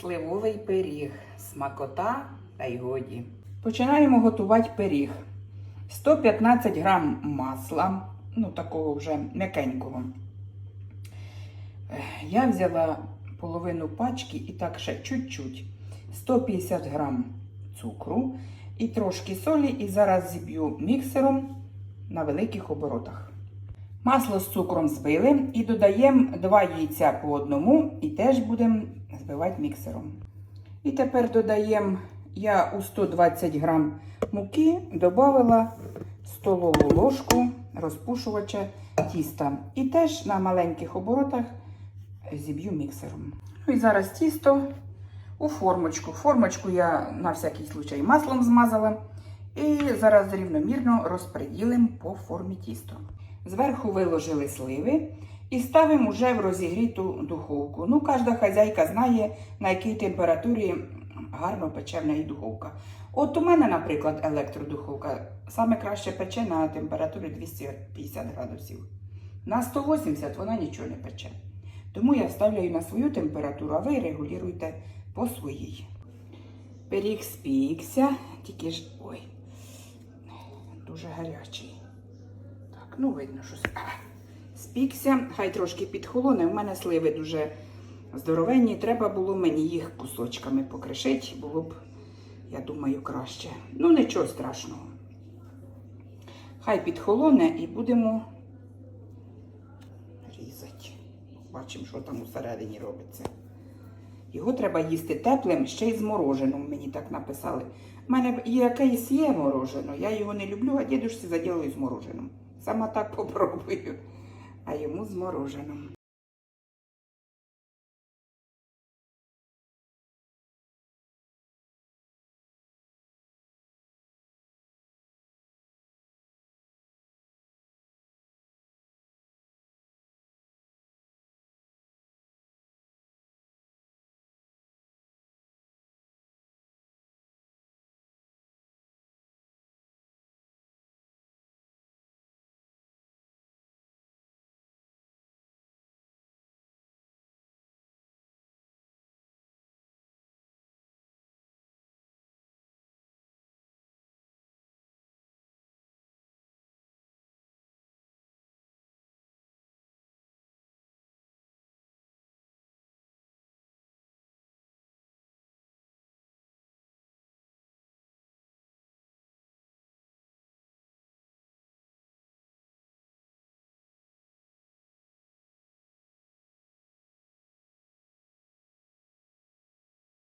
Сливовий пиріг. Смакота та й годі. Починаємо готувати пиріг. 115 грам масла, ну такого вже м'якенького. Я взяла половину пачки і так ще чуть-чуть. 150 грам цукру і трошки солі, і зараз зіб'ю міксером на великих оборотах. Масло з цукром збили і додаємо 2 яйця по одному і теж будемо збивати міксером. І тепер додаємо я у 120 грам муки додала столову ложку розпушувача тіста. І теж на маленьких оборотах зіб'ю міксером. Ну і зараз тісто у формочку. Формочку я на всякий случай маслом змазала. І зараз рівномірно розподілимо по формі тісто. Зверху виложили сливи і ставимо вже в розігріту духовку. Ну, кожна хазяйка знає, на якій температурі гарно пече в неї духовка. От у мене, наприклад, електродуховка саме краще пече на температурі 250 градусів. На 180 вона нічого не пече. Тому я ставлю на свою температуру, а ви регулюєте по своїй. Пиріг спікся, тільки ж. Ой, дуже гарячий. Ну видно, що спікся, хай трошки підхолоне. У мене сливи дуже здоровенні. Треба було мені їх кусочками покришити, було б, я думаю, краще. Ну, нічого страшного. Хай підхолоне і будемо різати. Бачимо, що там усередині робиться. Його треба їсти теплим, ще й з мороженым, мені так написали. У мене якесь є морожено, я його не люблю, а дідусі заділаю з мороженым. Сама так попробую. А йому з мороженым.